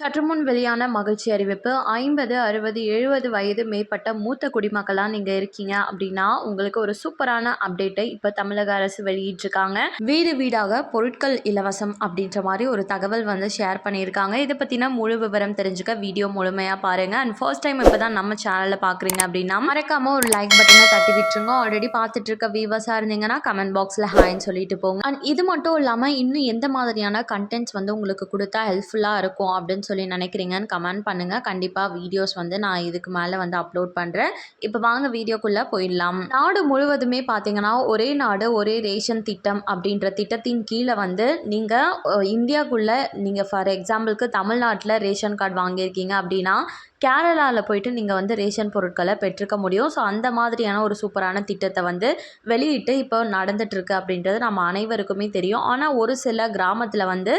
சற்றுமுன் வெளியான மகிழ்ச்சி அறிவிப்பு ஐம்பது அறுபது எழுபது வயது மேற்பட்ட மூத்த குடிமக்களாக நீங்கள் இருக்கீங்க அப்படின்னா உங்களுக்கு ஒரு சூப்பரான அப்டேட்டை இப்போ தமிழக அரசு வெளியிட்டிருக்காங்க. வீடு வீடாக பொருட்கள் இலவசம் அப்படின்ற மாதிரி ஒரு தகவல் வந்து ஷேர் பண்ணியிருக்காங்க. இதை பற்றின முழு விவரம் தெரிஞ்சுக்க வீடியோ முழுமையாக பாருங்கள் அண்ட் ஃபர்ஸ்ட் டைம் இப்போ தான் நம்ம சேனலில் பார்க்குறீங்க அப்படின்னா மறக்காமல் ஒரு லைக் பட்டனை தட்டி விட்டுருங்க. ஆல்ரெடி பார்த்துட்டு இருக்க வியூவர்ஸாக இருந்தீங்கன்னா கமெண்ட் பாக்ஸில் ஹாய்ன்னு சொல்லிட்டு போங்க. அண்ட் இது மட்டும் இல்லாமல் இன்னும் எந்த மாதிரியான கண்டென்ட்ஸ் வந்து உங்களுக்கு கொடுத்தா ஹெல்ப்ஃபுல்லாக இருக்கும் அப்படின்னு சொல்லி நினைக்கிறீங்கன்னு கமெண்ட் பண்ணுங்கள் கண்டிப்பாக வீடியோஸ் வந்து நான் இதுக்கு மேலே வந்து அப்லோட் பண்ணுறேன் இப்போ வாங்க வீடியோக்குள்ளே போயிடலாம். நாடு முழுவதுமே பார்த்தீங்கன்னா ஒரே நாடு ஒரே ரேஷன் திட்டம் அப்படின்ற திட்டத்தின் கீழே வந்து நீங்கள் இந்தியாவுக்குள்ளே நீங்கள் ஃபார் எக்ஸாம்பிளுக்கு தமிழ்நாட்டில் ரேஷன் கார்டு வாங்கியிருக்கீங்க அப்படின்னா கேரளாவில் போயிட்டு நீங்கள் வந்து ரேஷன் பொருட்களை பெற்றுக்க முடியும். ஸோ அந்த மாதிரியான ஒரு சூப்பரான திட்டத்தை வந்து வெளியிட்டு இப்போ நடந்துகிட்ருக்கு அப்படின்றது நம்ம அனைவருக்குமே தெரியும். ஆனால் ஒரு சில கிராமத்தில் வந்து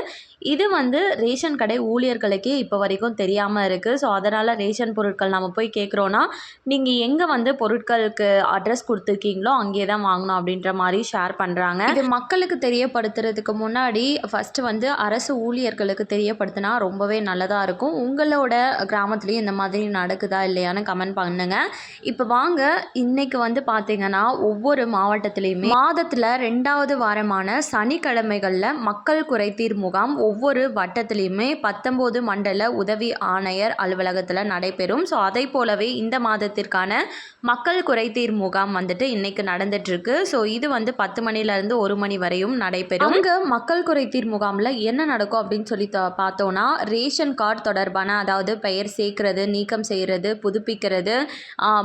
இது வந்து ரேஷன் கடை ஊழியர்களை விலைக்கு இப்போ வரைக்கும் தெரியாமல் இருக்குது ஸோ அதனால் ரேஷன் பொருட்கள் நம்ம போய் கேட்குறோன்னா நீங்கள் எங்கே வந்து பொருட்களுக்கு அட்ரஸ் கொடுத்துருக்கீங்களோ அங்கே தான் வாங்கணும் அப்படின்ற மாதிரி ஷேர் பண்ணுறாங்க இது மக்களுக்கு தெரியப்படுத்துறதுக்கு முன்னாடி ஃபஸ்ட்டு வந்து அரசு ஊழியர்களுக்கு தெரியப்படுத்தினா ரொம்பவே நல்லதாக இருக்கும். உங்களோட கிராமத்துலேயும் இந்த மாதிரி நடக்குதா இல்லையான்னு கமெண்ட் பண்ணுங்கள் இப்போ வாங்க இன்னைக்கு வந்து பார்த்திங்கன்னா ஒவ்வொரு மாவட்டத்துலேயுமே மாதத்தில் ரெண்டாவது வாரமான சனிக்கிழமைகளில் மக்கள் குறைதீர் முகாம் ஒவ்வொரு வட்டத்துலேயுமே பத்தொம்போது மண்டல உதவி ஆணையர் அலுவலகத்தில் நடைபெறும். ஸோ அதை போலவே இந்த மாதத்திற்கான மக்கள் குறைதீர் முகாம் வந்துட்டு இன்னைக்கு நடந்துட்டுருக்கு. ஸோ இது வந்து பத்து மணிலேருந்து ஒரு மணி வரையும் நடைபெறும். அங்கே மக்கள் குறைதீர் முகாமில் என்ன நடக்கும் அப்படின்னு சொல்லி பார்த்தோன்னா ரேஷன் கார்டு தொடர்பான அதாவது பெயர் சேர்க்கறது நீக்கம் செய்கிறது புதுப்பிக்கிறது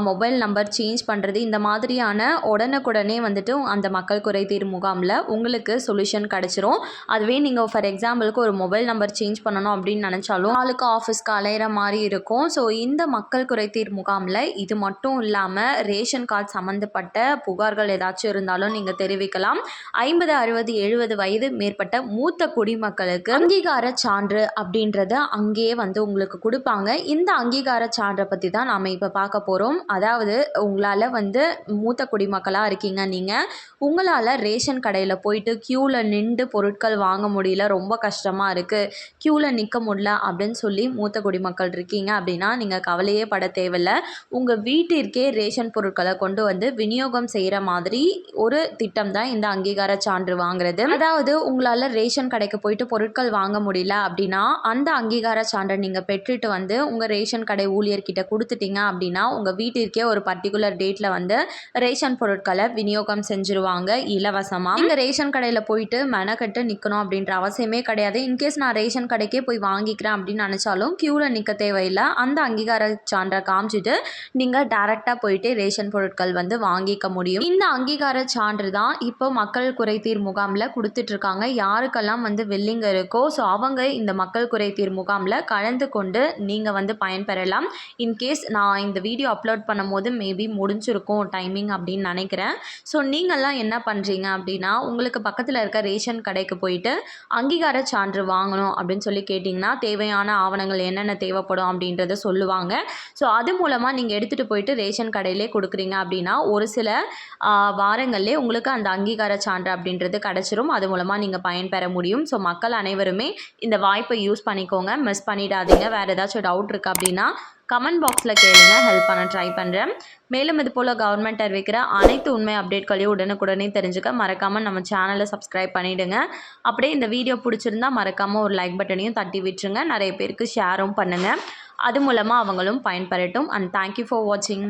மொபைல் நம்பர் சேஞ்ச் பண்ணுறது இந்த மாதிரியான உடனுக்குடனே வந்துட்டு அந்த மக்கள் குறைதீர் முகாமில் உங்களுக்கு சொல்யூஷன் கிடச்சிரும். அதுவே நீங்கள் ஃபார் எக்ஸாம்பிளுக்கு ஒரு மொபைல் நம்பர் சேஞ்ச் பண்ணணும் அப்படின்னு நினச்சா நினச்சாலும் ஆளுக்கு ஆஃபீஸ்க்கு அலையிற மாதிரி இருக்கும். ஸோ இந்த மக்கள் குறைதீர் முகாமில் இது மட்டும் இல்லாமல் ரேஷன் கார்டு சம்மந்தப்பட்ட புகார்கள் ஏதாச்சும் இருந்தாலும் நீங்கள் தெரிவிக்கலாம். ஐம்பது அறுபது எழுபது வயது மேற்பட்ட மூத்த குடிமக்களுக்கு அங்கீகார சான்று அப்படின்றத அங்கேயே வந்து உங்களுக்கு கொடுப்பாங்க. இந்த அங்கீகார சான்றை பற்றி தான் நாம் இப்போ பார்க்க போகிறோம் அதாவது உங்களால் வந்து மூத்த குடிமக்களாக இருக்கீங்க நீங்கள் உங்களால் ரேஷன் கடையில் போயிட்டு க்யூவில் நின்று பொருட்கள் வாங்க முடியல. ரொம்ப கஷ்டமாக இருக்குது க்யூவில் நிற்க முடியல. அப்படின்னு சொல்லி மூத்த குடிமக்கள் இருக்கீங்க அப்படின்னா நீங்கள் கவலையே பட தேவையில்ல. உங்கள் வீட்டிற்கே ரேஷன் பொருட்களை கொண்டு வந்து விநியோகம் செய்கிற மாதிரி ஒரு திட்டம் தான் இந்த அங்கீகார சான்று வாங்குறது. அதாவது உங்களால் ரேஷன் கடைக்கு போயிட்டு பொருட்கள் வாங்க முடியல அப்படின்னா அந்த அங்கீகார சான்றை நீங்கள் பெற்றுட்டு வந்து உங்கள் ரேஷன் ரேஷன் கடை ஊழியர்கிட்ட கொடுத்துட்டீங்க அப்படின்னா உங்கள் வீட்டிற்கே ஒரு பர்டிகுலர் டேட்டில் வந்து ரேஷன் பொருட்களை விநியோகம் செஞ்சுருவாங்க இலவசமாக நீங்கள் ரேஷன் கடையில் போயிட்டு மெனக்கட்டு நிற்கணும் அப்படின்ற அவசியமே கிடையாது. இன்கேஸ் நான் ரேஷன் கடைக்கே போய் வாங்கிக்கிறேன் அப்படின்னு நினச்சாலும் க்யூவில் நிற்க தேவையில்லை. அந்த அங்கீகார சான்றை காமிச்சிட்டு நீங்கள் டேரெக்டாக போயிட்டு ரேஷன் பொருட்கள் வந்து வாங்கிக்க முடியும். இந்த அங்கீகார சான்று தான் இப்போ மக்கள் குறைதீர் முகாமில் கொடுத்துட்ருக்காங்க. யாருக்கெல்லாம் வந்து வில்லிங் இருக்கோ ஸோ அவங்க இந்த மக்கள் குறைதீர் முகாமில் கலந்து கொண்டு நீங்கள் வந்து பயன்பெறலாம். இன்கேஸ் நான் இந்த வீடியோ அப்லோட் பண்ணும் போது மேபி முடிஞ்சிருக்கும் டைமிங் அப்படின்னு நினைக்கிறேன். ஸோ நீங்கள்லாம் என்ன பண்ணுறீங்க அப்படின்னா உங்களுக்கு பக்கத்தில் இருக்க ரேஷன் கடைக்கு போயிட்டு அங்கீகார சான்று வாங்கணும் அப்படின்னு சொல்லி கேட்டிங்கன்னா தேவையான ஆவணங்கள் என்னென்ன தேவைப்படும் அப்படின்றத சொல்லுவாங்க. ஸோ அது மூலமாக நீங்கள் எடுத்துகிட்டு போயிட்டு ரேஷன் கடையிலே கொடுக்குறீங்க அப்படின்னா ஒரு சில வாரங்கள்லேயே உங்களுக்கு அந்த அங்கீகார சான்று அப்படின்றது கிடச்சிரும். அது மூலமாக நீங்கள் பயன்பெற முடியும். ஸோ மக்கள் அனைவருமே இந்த வாய்ப்பை யூஸ் பண்ணிக்கோங்க. மிஸ் பண்ணிடாதீங்க. வேறு ஏதாச்சும் டவுட் இருக்குது அப்படின்னா கமெண்ட் பாக்ஸில் கேளுங்க. ஹெல்ப் பண்ண ட்ரை பண்ணுறேன் மேலும் இது போல் கவர்மெண்ட் அறிவிக்கிற அனைத்து உண்மை அப்டேட்களையும் உடனுக்குடனே தெரிஞ்சுக்க மறக்காமல் நம்ம சேனலை சப்ஸ்கிரைப் பண்ணிவிடுங்க அப்படியே இந்த வீடியோ பிடிச்சிருந்தா மறக்காமல் ஒரு லைக் பட்டனையும் தட்டி விட்டுருங்க. நிறைய பேருக்கு ஷேரும் பண்ணுங்கள் அது மூலமாக அவங்களும் பயன்பெறட்டும். அண்ட் தேங்க்யூ ஃபார் வாட்சிங்